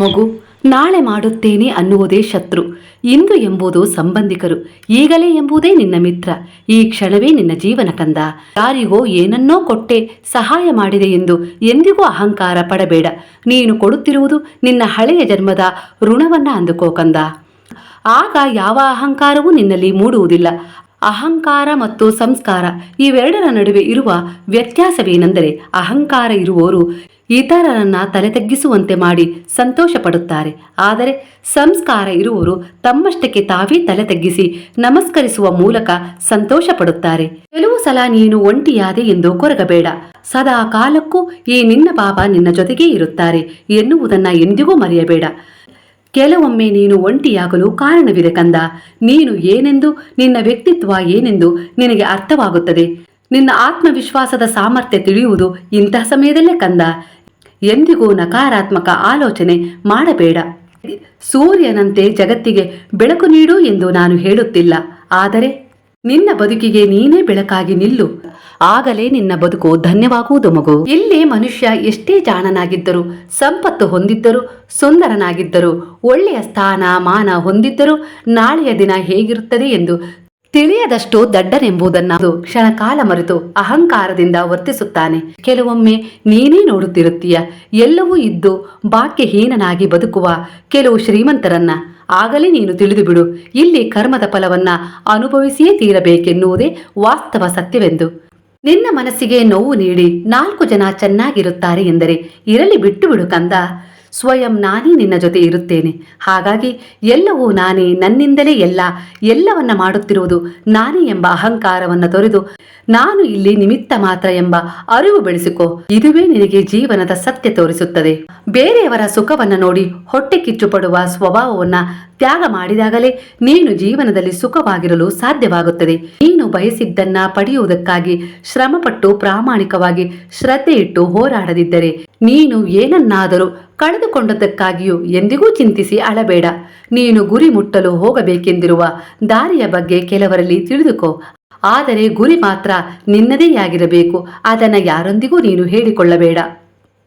ಮಗು, ನಾಳೆ ಮಾಡುತ್ತೇನೆ ಅನ್ನುವುದೇ ಶತ್ರು. ಇಂದು ಎಂಬುದು ಸಂಬಂಧಿಕರು, ಈಗಲೇ ಎಂಬುದೇ ನಿನ್ನ ಮಿತ್ರ. ಈ ಕ್ಷಣವೇ ನಿನ್ನ ಜೀವನ ಕಂದ. ಯಾರಿಗೋ ಏನನ್ನೋ ಕೊಟ್ಟೆ, ಸಹಾಯ ಮಾಡಿದೆ ಎಂದು ಎಂದಿಗೂ ಅಹಂಕಾರ ಪಡಬೇಡ. ನೀನು ಕೊಡುತ್ತಿರುವುದು ನಿನ್ನ ಹಳೆಯ ಜನ್ಮದ ಋಣವನ್ನ ಅಂದುಕೋ ಕಂದ. ಆಗ ಯಾವ ಅಹಂಕಾರವೂ ನಿನ್ನಲ್ಲಿ ಮೂಡುವುದಿಲ್ಲ. ಅಹಂಕಾರ ಮತ್ತು ಸಂಸ್ಕಾರ ಇವೆರಡರ ನಡುವೆ ಇರುವ ವ್ಯತ್ಯಾಸವೇನೆಂದರೆ ಅಹಂಕಾರ ಇರುವವರು ಇತರರನ್ನ ತಲೆ ತಗ್ಗಿಸುವಂತೆ ಮಾಡಿ ಸಂತೋಷ ಪಡುತ್ತಾರೆ ಆದರೆ ಸಂಸ್ಕಾರ ಇರುವವರು ತಮ್ಮಷ್ಟಕ್ಕೆ ತಾವೇ ತಲೆ ತಗ್ಗಿಸಿ ನಮಸ್ಕರಿಸುವ ಮೂಲಕ ಸಂತೋಷ ಪಡುತ್ತಾರೆ ಕೆಲವು ಸಲ ನೀನು ಒಂಟಿಯಾದೆ ಎಂದು ಕೊರಗಬೇಡ. ಸದಾ ಕಾಲಕ್ಕೂ ಈ ನಿನ್ನ ಬಾಬಾ ನಿನ್ನ ಜೊತೆಗೇ ಇರುತ್ತಾರೆ ಎನ್ನುವುದನ್ನ ಎಂದಿಗೂ ಮರೆಯಬೇಡ. ಕೆಲವೊಮ್ಮೆ ನೀನು ಒಂಟಿಯಾಗಲು ಕಾರಣವಿದೆ ಕಂದ. ನೀನು ಏನೆಂದು, ನಿನ್ನ ವ್ಯಕ್ತಿತ್ವ ಏನೆಂದು ನಿನಗೆ ಅರ್ಥವಾಗುತ್ತದೆ. ನಿನ್ನ ಆತ್ಮವಿಶ್ವಾಸದ ಸಾಮರ್ಥ್ಯ ತಿಳಿಯುವುದು ಇಂತಹ ಸಮಯದಲ್ಲೇ ಕಂದ. ಎಂದಿಗೂ ನಕಾರಾತ್ಮಕ ಆಲೋಚನೆ ಮಾಡಬೇಡ. ಸೂರ್ಯನಂತೆ ಜಗತ್ತಿಗೆ ಬೆಳಕು ನೀಡು ಎಂದು ನಾನು ಹೇಳುತ್ತಿಲ್ಲ. ಆದರೆ ನಿನ್ನ ಬದುಕಿಗೆ ನೀನೇ ಬೆಳಕಾಗಿ ನಿಲ್ಲು. ಆಗಲೇ ನಿನ್ನ ಬದುಕು ಧನ್ಯವಾಗುವುದು ಮಗು. ಇಲ್ಲಿ ಮನುಷ್ಯ ಎಷ್ಟೇ ಜಾಣನಾಗಿದ್ದರು, ಸಂಪತ್ತು ಹೊಂದಿದ್ದರು, ಸುಂದರನಾಗಿದ್ದರು, ಒಳ್ಳೆಯ ಸ್ಥಾನ ಮಾನ ಹೊಂದಿದ್ದರೂ, ನಾಳೆಯ ದಿನ ಹೇಗಿರುತ್ತದೆ ಎಂದು ತಿಳಿಯದಷ್ಟು ದಡ್ಡನೆಂಬುದನ್ನ ಕ್ಷಣಕಾಲ ಮರೆತು ಅಹಂಕಾರದಿಂದ ವರ್ತಿಸುತ್ತಾನೆ. ಕೆಲವೊಮ್ಮೆ ನೀನೇ ನೋಡುತ್ತಿರುತ್ತೀಯ. ಎಲ್ಲವೂ ಇದ್ದು ಬಾಕ್ಯಹೀನನಾಗಿ ಬದುಕುವ ಕೆಲವು ಶ್ರೀಮಂತರನ್ನ. ಆಗಲೇ ನೀನು ತಿಳಿದುಬಿಡು, ಇಲ್ಲಿ ಕರ್ಮದ ಫಲವನ್ನ ಅನುಭವಿಸಿಯೇ ತೀರಬೇಕೆನ್ನುವುದೇ ವಾಸ್ತವ ಸತ್ಯವೆಂದು. ನಿನ್ನ ಮನಸ್ಸಿಗೆ ನೋವು ನೀಡಿ ನಾಲ್ಕು ಜನ ಚೆನ್ನಾಗಿರುತ್ತಾರೆ ಎಂದರೆ, ಇರಲಿ ಬಿಟ್ಟು ಬಿಡು ಕಂದ. ಸ್ವಯಂ ನಾನೇ ನಿನ್ನ ಜೊತೆ ಇರುತ್ತೇನೆ. ಹಾಗಾಗಿ ಎಲ್ಲವೂ ನಾನೇ, ನನ್ನಿಂದಲೇ ಎಲ್ಲ, ಎಲ್ಲವನ್ನ ಮಾಡುತ್ತಿರುವುದು ನಾನೇ ಎಂಬ ಅಹಂಕಾರವನ್ನು ತೊರೆದು ನಾನು ಇಲ್ಲಿ ನಿಮಿತ್ತ ಮಾತ್ರ ಎಂಬ ಅರಿವು ಬೆಳೆಸಿಕೊ. ಇದುವೇ ನಿನಗೆ ಜೀವನದ ಸತ್ಯ ತೋರಿಸುತ್ತದೆ. ಬೇರೆಯವರ ಸುಖವನ್ನ ನೋಡಿ ಹೊಟ್ಟೆ ಕಿಚ್ಚು ಪಡುವ ಸ್ವಭಾವವನ್ನ ತ್ಯಾಗ ಮಾಡಿದಾಗಲೇ ನೀನು ಜೀವನದಲ್ಲಿ ಸುಖವಾಗಿರಲು ಸಾಧ್ಯವಾಗುತ್ತದೆ. ನೀನು ಬಯಸಿದ್ದನ್ನ ಪಡೆಯುವುದಕ್ಕಾಗಿ ಶ್ರಮಪಟ್ಟು ಪ್ರಾಮಾಣಿಕವಾಗಿ ಶ್ರದ್ಧೆಯಿಟ್ಟು ಹೋರಾಡದಿದ್ದರೆ ನೀನು ಏನನ್ನಾದರೂ ಕಳೆದುಕೊಂಡದ್ದಕ್ಕಾಗಿಯೂ ಎಂದಿಗೂ ಚಿಂತಿಸಿ ಅಳಬೇಡ. ನೀನು ಗುರಿ ಮುಟ್ಟಲು ಹೋಗಬೇಕೆಂದಿರುವ ದಾರಿಯ ಬಗ್ಗೆ ಕೆಲವರಲ್ಲಿ ತಿಳಿದುಕೋ. ಆದರೆ ಗುರಿ ಮಾತ್ರ ನಿನ್ನದೇ ಆಗಿರಬೇಕು ಅದನ್ನು ಯಾರೊಂದಿಗೂ ನೀನು ಹೇಳಿಕೊಳ್ಳಬೇಡ.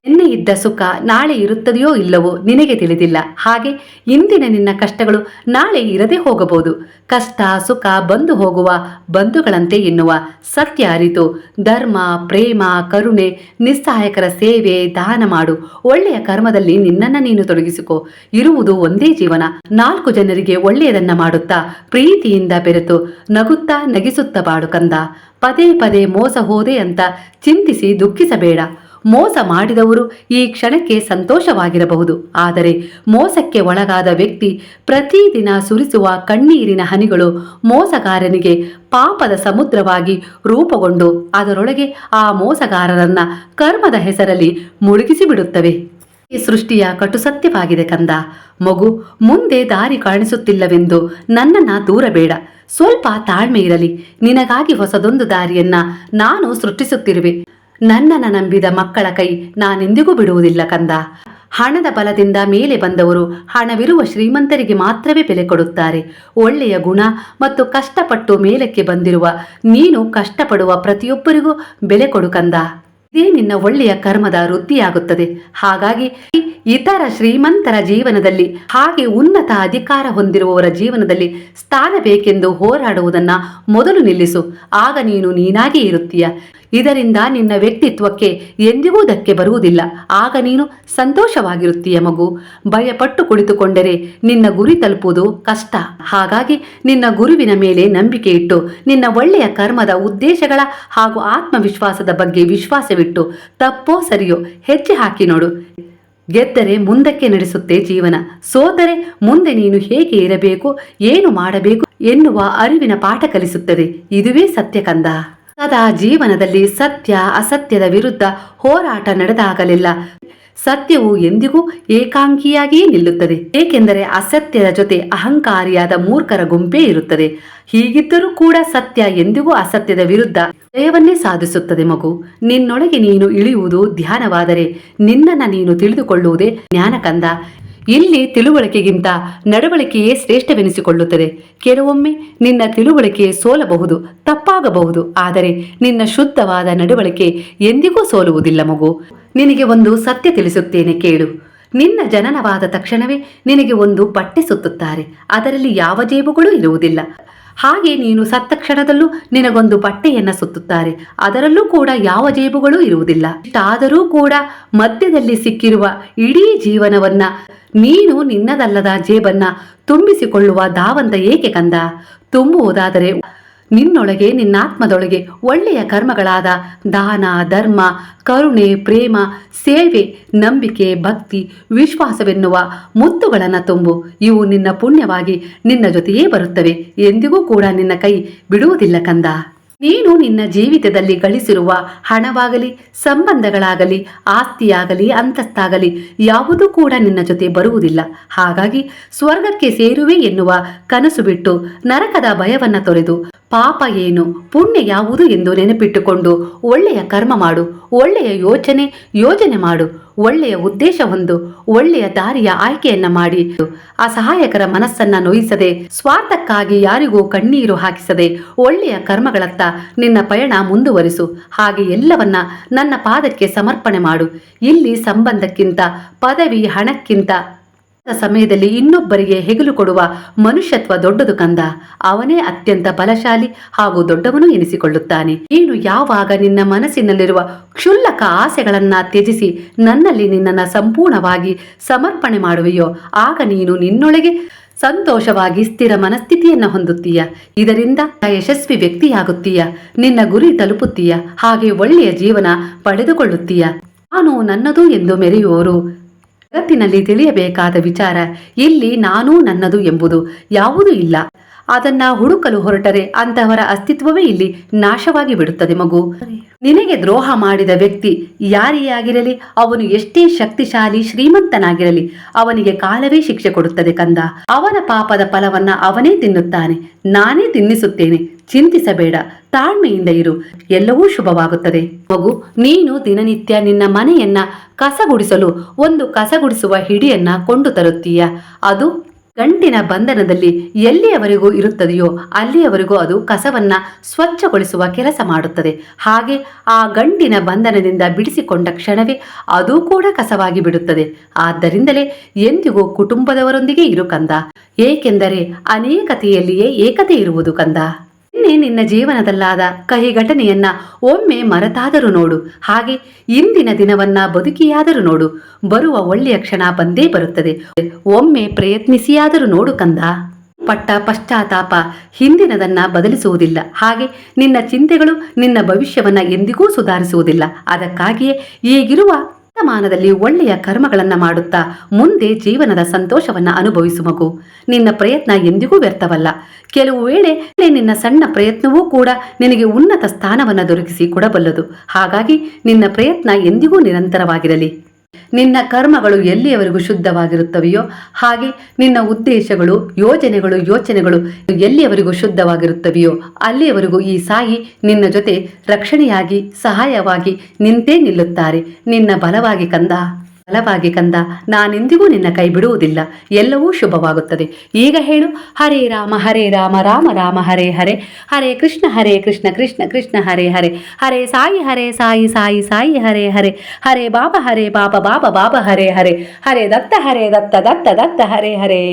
ನಿನ್ನೆ ಇದ್ದ ಸುಖ ನಾಳೆ ಇರುತ್ತದೆಯೋ ಇಲ್ಲವೋ ನಿನಗೆ ತಿಳಿದಿಲ್ಲ. ಹಾಗೆ ಇಂದಿನ ನಿನ್ನ ಕಷ್ಟಗಳು ನಾಳೆ ಇರದೆ ಹೋಗಬಹುದು. ಕಷ್ಟ, ಸುಖ ಬಂದು ಹೋಗುವ, ಬಂಧುಗಳಂತೆ ಎನ್ನುವ ಸತ್ಯ ಅರಿತು, ಧರ್ಮ, ಪ್ರೇಮ, ಕರುಣೆ, ನಿಸ್ಸಹಾಯಕರ ಸೇವೆ, ದಾನ ಮಾಡು. ಒಳ್ಳೆಯ ಕರ್ಮದಲ್ಲಿ ನಿನ್ನನ್ನ ನೀನು ತೊಡಗಿಸಿಕೋ. ಇರುವುದು ಒಂದೇ ಜೀವನ. ನಾಲ್ಕು ಜನರಿಗೆ ಒಳ್ಳೆಯದನ್ನ ಮಾಡುತ್ತಾ ಪ್ರೀತಿಯಿಂದ ಬೆರೆತು ನಗುತ್ತಾ ನಗಿಸುತ್ತಾ ಬಾಡು ಕಂದ. ಪದೇ ಪದೇ ಮೋಸ ಹೋದೆ ಅಂತ ಚಿಂತಿಸಿ ದುಃಖಿಸಬೇಡ. ಮೋಸ ಮಾಡಿದವರು ಈ ಕ್ಷಣಕ್ಕೆ ಸಂತೋಷವಾಗಿರಬಹುದು. ಆದರೆ ಮೋಸಕ್ಕೆ ಒಳಗಾದ ವ್ಯಕ್ತಿ ಪ್ರತಿದಿನ ಸುರಿಸುವ ಕಣ್ಣೀರಿನ ಹನಿಗಳು ಮೋಸಗಾರನಿಗೆ ಪಾಪದ ಸಮುದ್ರವಾಗಿ ರೂಪುಗೊಂಡು ಅದರೊಳಗೆ ಆ ಮೋಸಗಾರರನ್ನ ಕರ್ಮದ ಹೆಸರಲ್ಲಿ ಮುಳುಗಿಸಿ ಬಿಡುತ್ತವೆ ಈ ಸೃಷ್ಟಿಯ ಕಟು ಸತ್ಯವಾಗಿದೆ ಕಂದ. ಮಗು ಮುಂದೆ ದಾರಿ ಕಾಣಿಸುತ್ತಿಲ್ಲವೆಂದು ನನ್ನನ್ನ ದೂರಬೇಡ. ಸ್ವಲ್ಪ ತಾಳ್ಮೆ ಇರಲಿ. ನಿನಗಾಗಿ ಹೊಸದೊಂದು ದಾರಿಯನ್ನ ನಾನು ಸೃಷ್ಟಿಸುತ್ತಿರುವೆ. ನನ್ನನ್ನು ನಂಬಿದ ಮಕ್ಕಳ ಕೈ ನಾನೆಂದಿಗೂ ಬಿಡುವುದಿಲ್ಲ ಕಂದ. ಹಣದ ಬಲದಿಂದ ಮೇಲೆ ಬಂದವರು ಹಣವಿರುವ ಶ್ರೀಮಂತರಿಗೆ ಮಾತ್ರವೇ ಬೆಲೆ ಕೊಡುತ್ತಾರೆ. ಒಳ್ಳೆಯ ಗುಣ ಮತ್ತು ಕಷ್ಟಪಟ್ಟು ಮೇಲಕ್ಕೆ ಬಂದಿರುವ ನೀನು ಕಷ್ಟಪಡುವ ಪ್ರತಿಯೊಬ್ಬರಿಗೂ ಬೆಲೆ ಕೊಡು ಕಂದ. ಇದೇ ನಿನ್ನ ಒಳ್ಳೆಯ ಕರ್ಮದ ವೃದ್ಧಿಯಾಗುತ್ತದೆ ಹಾಗಾಗಿ ಇತರ ಶ್ರೀಮಂತರ ಜೀವನದಲ್ಲಿ ಹಾಗೆ ಉನ್ನತ ಅಧಿಕಾರ ಹೊಂದಿರುವವರ ಜೀವನದಲ್ಲಿ ಸ್ಥಾನ ಬೇಕೆಂದು ಹೋರಾಡುವುದನ್ನ ಮೊದಲು ನಿಲ್ಲಿಸು. ಆಗ ನೀನು ನೀನಾಗಿಯೇ ಇರುತ್ತೀಯ. ಇದರಿಂದ ನಿನ್ನ ವ್ಯಕ್ತಿತ್ವಕ್ಕೆ ಎಂದಿಗೂ ಧಕ್ಕೆ ಬರುವುದಿಲ್ಲ. ಆಗ ನೀನು ಸಂತೋಷವಾಗಿರುತ್ತೀಯ ಮಗು. ಭಯಪಟ್ಟು ಕುಳಿತುಕೊಂಡರೆ ನಿನ್ನ ಗುರಿ ತಲುಪುವುದು ಕಷ್ಟ. ಹಾಗಾಗಿ ನಿನ್ನ ಗುರುವಿನ ಮೇಲೆ ನಂಬಿಕೆ ಇಟ್ಟು, ನಿನ್ನ ಒಳ್ಳೆಯ ಕರ್ಮದ ಉದ್ದೇಶಗಳ ಹಾಗೂ ಆತ್ಮವಿಶ್ವಾಸದ ಬಗ್ಗೆ ವಿಶ್ವಾಸವಿಟ್ಟು, ತಪ್ಪೋ ಸರಿಯೋ ಹೆಜ್ಜೆ ಹಾಕಿ ನೋಡು. ಗೆದ್ದರೆ ಮುಂದಕ್ಕೆ ನಡೆಸುತ್ತೆ ಜೀವನ. ಸೋತರೆ ಮುಂದೆ ನೀನು ಹೇಗೆ ಇರಬೇಕು, ಏನು ಮಾಡಬೇಕು ಎನ್ನುವ ಅರಿವಿನ ಪಾಠ ಕಲಿಸುತ್ತದೆ. ಇದುವೇ ಸತ್ಯ ಕಂದ ಸದಾ ಜೀವನದಲ್ಲಿ ಸತ್ಯ, ಅಸತ್ಯದ ವಿರುದ್ಧ ಹೋರಾಟ ನಡೆದಾಗಲಿಲ್ಲ. ಸತ್ಯವು ಎಂದಿಗೂ ಏಕಾಂಗಿಯಾಗಿಯೇ ನಿಲ್ಲುತ್ತದೆ. ಏಕೆಂದರೆ ಅಸತ್ಯದ ಜೊತೆ ಅಹಂಕಾರಿಯಾದ ಮೂರ್ಖರ ಗುಂಪೇ ಇರುತ್ತದೆ. ಹೀಗಿದ್ದರೂ ಕೂಡ ಸತ್ಯ ಎಂದಿಗೂ ಅಸತ್ಯದ ವಿರುದ್ಧ ಜಯವನ್ನೇ ಸಾಧಿಸುತ್ತದೆ ಮಗು. ನಿನ್ನೊಳಗೆ ನೀನು ಇಳಿಯುವುದು ಧ್ಯಾನವಾದರೆ ನಿನ್ನನ್ನು ನೀನು ತಿಳಿದುಕೊಳ್ಳುವುದೇ ಜ್ಞಾನ ಕಂದ ಇಲ್ಲಿ ತಿಳುವಳಿಕೆಗಿಂತ ನಡವಳಿಕೆಯೇ ಶ್ರೇಷ್ಠವೆನಿಸಿಕೊಳ್ಳುತ್ತದೆ. ಕೆಲವೊಮ್ಮೆ ನಿನ್ನ ತಿಳುವಳಿಕೆ ಸೋಲಬಹುದು, ತಪ್ಪಾಗಬಹುದು, ಆದರೆ ನಿನ್ನ ಶುದ್ಧವಾದ ನಡವಳಿಕೆ ಎಂದಿಗೂ ಸೋಲುವುದಿಲ್ಲ ಮಗು. ನಿನಗೆ ಒಂದು ಸತ್ಯ ತಿಳಿಸುತ್ತೇನೆ ಕೇಳು. ನಿನ್ನ ಜನನವಾದ ತಕ್ಷಣವೇ ನಿನಗೆ ಒಂದು ಪಟ್ಟೆ ಸುತ್ತುತ್ತಾರೆ. ಅದರಲ್ಲಿ ಯಾವ ಜೇಬುಗಳೂ ಇರುವುದಿಲ್ಲ. ಹಾಗೆ ನೀನು ಸತ್ತ ಕ್ಷಣದಲ್ಲೂ ನಿನಗೊಂದು ಬಟ್ಟೆಯನ್ನ ಸುತ್ತುತ್ತಾರೆ. ಅದರಲ್ಲೂ ಕೂಡ ಯಾವ ಜೇಬುಗಳು ಇರುವುದಿಲ್ಲ. ಇಷ್ಟಾದರೂ ಕೂಡ ಮಧ್ಯದಲ್ಲಿ ಸಿಕ್ಕಿರುವ ಇಡೀ ಜೀವನವನ್ನ ನೀನು ನಿನ್ನದಲ್ಲದ ಜೇಬನ್ನ ತುಂಬಿಸಿಕೊಳ್ಳುವ ದಾವಂತ ಏಕೆ ಕಂದ? ತುಂಬುವುದಾದರೆ ನಿನ್ನೊಳಗೆ, ನಿನ್ನಾತ್ಮದೊಳಗೆ ಒಳ್ಳೆಯ ಕರ್ಮಗಳಾದ ದಾನ, ಧರ್ಮ, ಕರುಣೆ, ಪ್ರೇಮ, ಸೇವೆ, ನಂಬಿಕೆ, ಭಕ್ತಿ, ವಿಶ್ವಾಸವೆನ್ನುವ ಮುತ್ತುಗಳನ್ನು ತುಂಬು. ಇವು ನಿನ್ನ ಪುಣ್ಯವಾಗಿ ನಿನ್ನ ಜೊತೆಯೇ ಬರುತ್ತವೆ. ಎಂದಿಗೂ ಕೂಡ ನಿನ್ನ ಕೈ ಬಿಡುವುದಿಲ್ಲ ಕಂದ. ನೀನು ನಿನ್ನ ಜೀವಿತದಲ್ಲಿ ಗಳಿಸಿರುವ ಹಣವಾಗಲಿ, ಸಂಬಂಧಗಳಾಗಲಿ, ಆಸ್ತಿಯಾಗಲಿ, ಅಂತಸ್ತಾಗಲಿ, ಯಾವುದೂ ಕೂಡ ನಿನ್ನ ಜೊತೆ ಬರುವುದಿಲ್ಲ. ಹಾಗಾಗಿ ಸ್ವರ್ಗಕ್ಕೆ ಸೇರುವೆ ಎನ್ನುವ ಕನಸು ಬಿಟ್ಟು ನರಕದ ಭಯವನ್ನು ತೊರೆದು ಪಾಪ ಏನು? ಪುಣ್ಯ ಯಾವುದು ಎಂದು ನೆನಪಿಟ್ಟುಕೊಂಡು ಒಳ್ಳೆಯ ಕರ್ಮ ಮಾಡು, ಒಳ್ಳೆಯ ಯೋಚನೆ, ಯೋಜನೆ ಮಾಡು, ಒಳ್ಳೆಯ ಉದ್ದೇಶ ಹೊಂದು, ಒಳ್ಳೆಯ ದಾರಿಯ ಆಯ್ಕೆಯನ್ನ ಮಾಡಿ. ಅಸಹಾಯಕರ ಮನಸ್ಸನ್ನ ನೋಯಿಸದೆ, ಸ್ವಾರ್ಥಕ್ಕಾಗಿ ಯಾರಿಗೂ ಕಣ್ಣೀರು ಹಾಕಿಸದೆ ಒಳ್ಳೆಯ ಕರ್ಮಗಳತ್ತ ನಿನ್ನ ಪಯಣ ಮುಂದುವರಿಸು. ಹಾಗೆ ಎಲ್ಲವನ್ನ ನನ್ನ ಪಾದಕ್ಕೆ ಸಮರ್ಪಣೆ ಮಾಡು. ಇಲ್ಲಿ ಸಂಬಂಧಕ್ಕಿಂತ, ಪದವಿ ಹಣಕ್ಕಿಂತ ಸಮಯದಲ್ಲಿ ಇನ್ನೊಬ್ಬರಿಗೆ ಹೆಗಲು ಕೊಡುವ ಮನುಷ್ಯತ್ವ ದೊಡ್ಡದು ಕಂದ. ಅವನೇ ಅತ್ಯಂತ ಬಲಶಾಲಿ ಹಾಗೂ ದೊಡ್ಡವನು ಎನಿಸಿಕೊಳ್ಳುತ್ತಾನೆ. ನೀನು ಯಾವಾಗ ನಿನ್ನ ಮನಸ್ಸಿನಲ್ಲಿರುವ ಕ್ಷುಲ್ಲಕ ಆಸೆಗಳನ್ನ ತ್ಯಜಿಸಿ ನನ್ನಲ್ಲಿ ನಿನ್ನನ್ನು ಸಂಪೂರ್ಣವಾಗಿ ಸಮರ್ಪಣೆ ಮಾಡುವೆಯೋ, ಆಗ ನೀನು ನಿನ್ನೊಳಗೆ ಸಂತೋಷವಾಗಿ ಸ್ಥಿರ ಮನಸ್ಥಿತಿಯನ್ನ ಹೊಂದುತ್ತೀಯ. ಇದರಿಂದ ಯಶಸ್ವಿ ವ್ಯಕ್ತಿಯಾಗುತ್ತೀಯ. ನಿನ್ನ ಗುರಿ ತಲುಪುತ್ತೀಯ. ಹಾಗೆ ಒಳ್ಳೆಯ ಜೀವನ ಪಡೆದುಕೊಳ್ಳುತ್ತೀಯ. ನಾನು ನನ್ನದು ಎಂದು ಮೆರೆಯುವವರು ಜಗತ್ತಿನಲ್ಲಿ ತಿಳಿಯಬೇಕಾದ ವಿಚಾರ ಇಲ್ಲಿ ನಾನು ನನ್ನದು ಎಂಬುದು ಯಾವುದೂ ಇಲ್ಲ. ಅದನ್ನ ಹುಡುಕಲು ಹೊರಟರೆ. ಅಂತಹವರ ಅಸ್ತಿತ್ವವೇ ಇಲ್ಲಿ ನಾಶವಾಗಿ ಬಿಡುತ್ತದೆ ಮಗು. ನಿನಗೆ ದ್ರೋಹ ಮಾಡಿದ ವ್ಯಕ್ತಿ ಯಾರೇ ಆಗಿರಲಿ ಅವನು ಎಷ್ಟೇ ಶಕ್ತಿಶಾಲಿ, ಶ್ರೀಮಂತನಾಗಿರಲಿ, ಅವನಿಗೆ ಕಾಲವೇ ಶಿಕ್ಷೆ ಕೊಡುತ್ತದೆ ಕಂದ. ಅವನ ಪಾಪದ ಫಲವನ್ನ ಅವನೇ ತಿನ್ನುತ್ತಾನೆ. ನಾನೇ ತಿನ್ನಿಸುತ್ತೇನೆ. ಚಿಂತಿಸಬೇಡ. ತಾಳ್ಮೆಯಿಂದ ಇರು. ಎಲ್ಲವೂ ಶುಭವಾಗುತ್ತದೆ. ಮಗು, ನೀನು ದಿನನಿತ್ಯ ನಿನ್ನ ಮನೆಯನ್ನ ಕಸಗುಡಿಸಲು ಒಂದು ಕಸಗುಡಿಸುವ ಹಿಡಿಯನ್ನ ಕೊಂಡು ತರುತ್ತೀಯ ಅದು ಗಂಟಿನ ಬಂಧನದಲ್ಲಿ ಎಲ್ಲಿಯವರೆಗೂ ಇರುತ್ತದೆಯೋ ಅಲ್ಲಿಯವರೆಗೂ ಅದು ಕಸವನ್ನ ಸ್ವಚ್ಛಗೊಳಿಸುವ ಕೆಲಸ ಮಾಡುತ್ತದೆ. ಹಾಗೆ ಆ ಗಂಟಿನ ಬಂಧನದಿಂದ ಬಿಡಿಸಿಕೊಂಡ ಕ್ಷಣವೇ ಅದು ಕೂಡ ಕಸವಾಗಿ ಬಿಡುತ್ತದೆ. ಆದ್ದರಿಂದಲೇ ಎಂದಿಗೂ ಕುಟುಂಬದವರೊಂದಿಗೆ ಇರು ಕಂದ. ಏಕೆಂದರೆ ಅನೇಕತೆಯಲ್ಲಿಯೇ ಏಕತೆ ಇರುವುದು ಕಂದ. ನಿನ್ನೆ ನಿನ್ನ ಜೀವನದಲ್ಲಾದ ಕಹಿ ಘಟನೆಯನ್ನ ಒಮ್ಮೆ ಮರತಾದರೂ ನೋಡು. ಹಾಗೆ ಇಂದಿನ ದಿನವನ್ನ ಬದುಕಿಯಾದರೂ ನೋಡು. ಬರುವ ಒಳ್ಳೆಯ ಕ್ಷಣ ಬಂದೇ ಬರುತ್ತದೆ. ಒಮ್ಮೆ ಪ್ರಯತ್ನಿಸಿಯಾದರೂ ನೋಡು ಕಂದ. ಪಟ್ಟ ಪಶ್ಚಾತ್ತಾಪ ಹಿಂದಿನದನ್ನ ಬದಲಿಸುವುದಿಲ್ಲ. ಹಾಗೆ ನಿನ್ನ ಚಿಂತೆಗಳು ನಿನ್ನ ಭವಿಷ್ಯವನ್ನ ಎಂದಿಗೂ ಸುಧಾರಿಸುವುದಿಲ್ಲ. ಅದಕ್ಕಾಗಿಯೇ ಈಗಿರುವ ವರ್ತಮಾನದಲ್ಲಿ ಒಳ್ಳೆಯ ಕರ್ಮಗಳನ್ನು ಮಾಡುತ್ತಾ ಮುಂದೆ ಜೀವನದ ಸಂತೋಷವನ್ನ ಅನುಭವಿಸು ಮಗು. ನಿನ್ನ ಪ್ರಯತ್ನ ಎಂದಿಗೂ ವ್ಯರ್ಥವಲ್ಲ. ಕೆಲವು ವೇಳೆ ನಿನ್ನ ಸಣ್ಣ ಪ್ರಯತ್ನವೂ ಕೂಡ ನಿನಗೆ ಉನ್ನತ ಸ್ಥಾನವನ್ನು ದೊರಕಿಸಿ ಕೊಡಬಲ್ಲದು. ಹಾಗಾಗಿ ನಿನ್ನ ಪ್ರಯತ್ನ ಎಂದಿಗೂ ನಿರಂತರವಾಗಿರಲಿ. ನಿನ್ನ ಕರ್ಮಗಳು ಎಲ್ಲಿಯವರೆಗೂ ಶುದ್ಧವಾಗಿರುತ್ತವೆಯೋ ಹಾಗೆ ನಿನ್ನ ಉದ್ದೇಶಗಳು, ಯೋಜನೆಗಳು, ಯೋಚನೆಗಳು ಎಲ್ಲಿಯವರೆಗೂ ಶುದ್ಧವಾಗಿರುತ್ತವೆಯೋ ಅಲ್ಲಿಯವರೆಗೂ ಈ ಸಾಯಿ ನಿನ್ನ ಜೊತೆ ರಕ್ಷಣೆಯಾಗಿ, ಸಹಾಯವಾಗಿ ನಿಂತೇ ನಿಲ್ಲುತ್ತಾರೆ. ನಿನ್ನ ಬಲವಾಗಿ ಕಂದ. ಬಲವಾಗಿ ಕಂದ, ನಾನೆಂದಿಗೂ ನಿನ್ನ ಕೈ ಬಿಡುವುದಿಲ್ಲ, ಎಲ್ಲವೂ ಶುಭವಾಗುತ್ತದೆ. ಈಗ ಹೇಳು, ಹರೇ ರಾಮ ಹರೇ ರಾಮ ರಾಮ ರಾಮ, ಹರೇ ಹರೇ ಹರೇ ಕೃಷ್ಣ ಹರೇ ಕೃಷ್ಣ ಕೃಷ್ಣ ಕೃಷ್ಣ, ಹರೇ ಹರೇ ಹರೇ ಸಾಯಿ ಹರೇ ಸಾಯಿ ಸಾಯಿ ಸಾಯಿ, ಹರೇ ಹರೇ ಹರೇ ಬಾಬ ಹರೇ ಬಾಬ ಬಾಬ ಬಾಬ, ಹರೇ ಹರೇ ಹರೇ ದತ್ತ ಹರೇ ದತ್ತ ದತ್ತ ದತ್ತ, ಹರೇ ಹರೇ.